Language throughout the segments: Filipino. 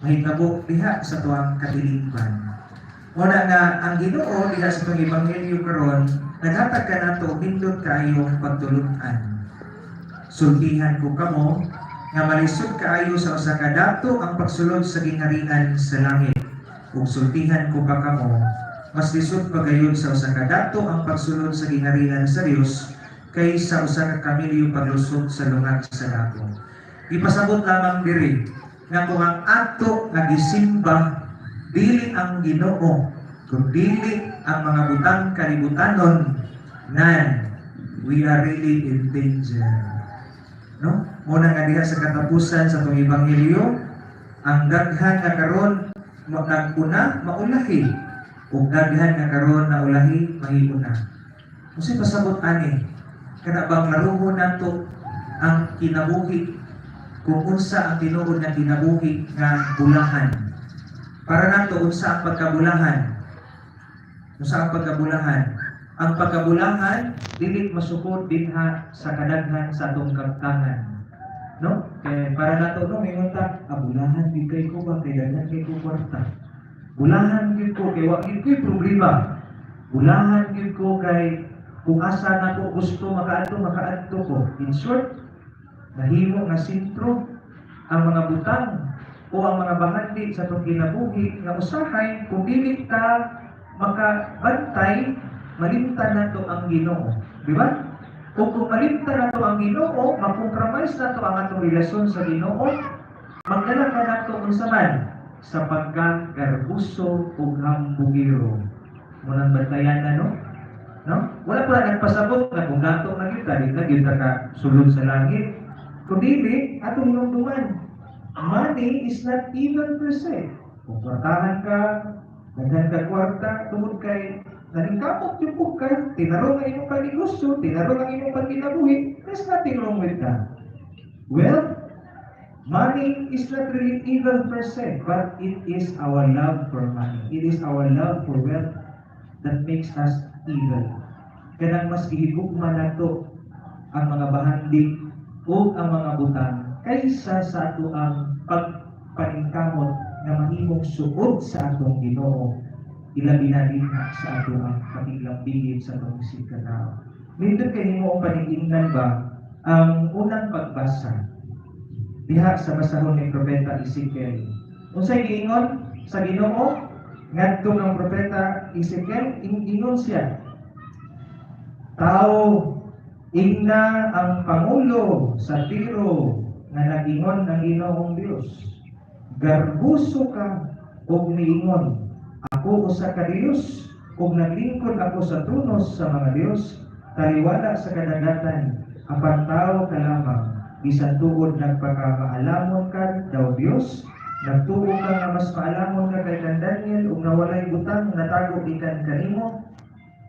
mahitabo diha sa tuwang katilingban. Muna nga ang Ginoo diha sa tuwang ebanghelyo karon naghatag ka nato nindot kaayong pagtulutan. Sultihan ko kamo nga malisod kaayo sa usa ka dato ang pagsulod sa gingharian sa langit. Ug sultihan ko pa kamo mas lisod pa gayon sa usa ka dato ang pagsulod sa gingharian sa Dios kaysa usa ka kamilyo paglusot sa lungag sa dato. Ipasabot lamang diri nga kung ang ato nga gisimba dili ang Ginoo kung dili ang mga butang kalibutanon nan we are really in danger. No? Muna nga diha sa katapusan sa itong ebanghelyo, ang daghan nga karon naguna maulahi ug daghan nga karon na ulahi mahiguna. Kasi pasabot ani kana bang laruhon nato ang kinabuhi kung unsa ang tinuod nga kinabuhi nga bulahan. Para nato unsa ang pagkabulahan? Unsa ang pagkabulahan? Ang pagkabulahan dili masukod dinha sa kadaghan sa atong kaptangan. No? Kaya para nato no mingon ta, ah, gid kay ko ba kay daghan kay ko kwarta. Bulahan gid ko kay wa gid ko'y problema. Bulahan gid ko kay kung asa na ko gusto makaadto makaadto ko. In short, nahimo nga sentro ang mga butang o ang mga bahandi sa itong kinabuhi nga usahay kung dili ta makabantay malimtan nato ang Ginoo. Di ba? O kung malimtan nato ang Ginoo makompromise nato ang atong relasyon sa Ginoo magdala ka nato unsa man sa pagkagarbuso ug hambugiro. Munang bantayan na no? No? Wala pa nagpasabot nga kung gato na kita di na kita ka sulod sa langit kundi atong hinumduman money is not even per se. Kung kwartahan ka daghan ka kwarta tungod kay naningkamot yung po ka tinarong ang inyong pagnegosyo tinarong ang inyong pagkinabuhi there's nothing wrong with that. Well money is not really evil per se but it is our love for money. It is our love for wealth that makes us evil. Kanang mas gihigugma nato ang mga bahandi o ang mga butang kaysa sa ato ang pagpaningkamot na mahimong suod sa atong Ginoo ilabi na din sa ato ang pakiglambingin sa atong sikatao. Nindot kay nimo ang paningingnan ba ang unang pagbasa diha sa basahon ni propeta Ezekiel. Unsay giingon sa Ginoo ngadto ng propeta Ezekiel ing ingon siya Tao Ingna ang Pangulo sa Tiro nga nagingon ng Ginoong Dios. Garbuso ka ug miingon, ako usa ka Dios ug naglingkod ako sa tunos sa mga Dios, taliwala sa kadagatan, apan tao ka lamang, bisan tuod nagpakamahalamon ka daw Dios, nagtuo ka nga mas maalamon ka kay Daniel ug nawalay butang natago ikan kanimo,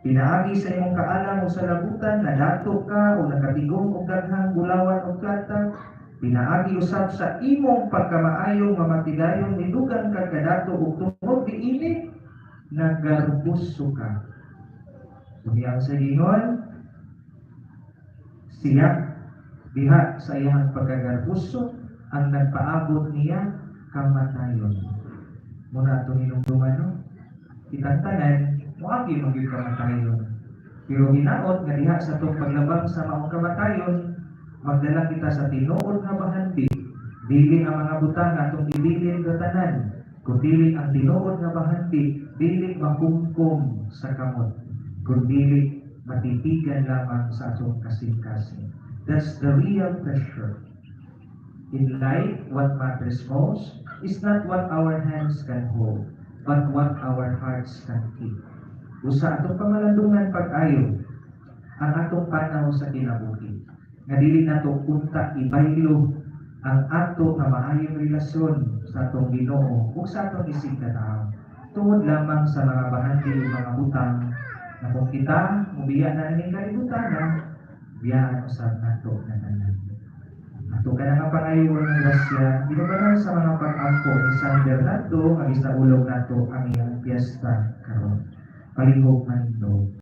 Pinaagi sa imong kaalam o sa labutan, nadato ka o nakatigong og daghang bulawan o plata, pinaagi usab sa imong pagkamaayong mamatigayon nidugan ka kadato og tungod diini nagarbuso ka. Unyang sa gingon, siya diha sa iyang pagkagarbuso ang nagpaabot niya kamatayon. Muna ito hinumduman, no? Kitang tanan, Muagi maging kamatayon. Pero hinaot nga diha sa itong paglabang sa maong kamatayon, magdala kita sa tinuod nga bahandi, dili ang mga butang atong ibilin sa tanan, kung dili ang tinuod nga bahandi, dili makumkum sa kamot, kung dili matitigan lamang sa atong kasing-kasing. That's the real treasure. In life, what matters most is not what our hands can hold, but what our hearts can keep. Usa atong pamalandungan pag-ayo ang atong panaw sa kinabuhi. Nga dili nato unta ibaylo ang ato nga maayong relasyon sa atong Ginoo ug sa atong isig na tao. Tungod lamang sa mga bahandi o mga butang na kung kita mubiya na ning kalibutan, biyaan usab nato na tanan. Ato ka nga pangayo ng grasya, ginubanan sa mga pag-angko ni San Bernardo, ang isa ulog nato ang iyang piyesta karon man ito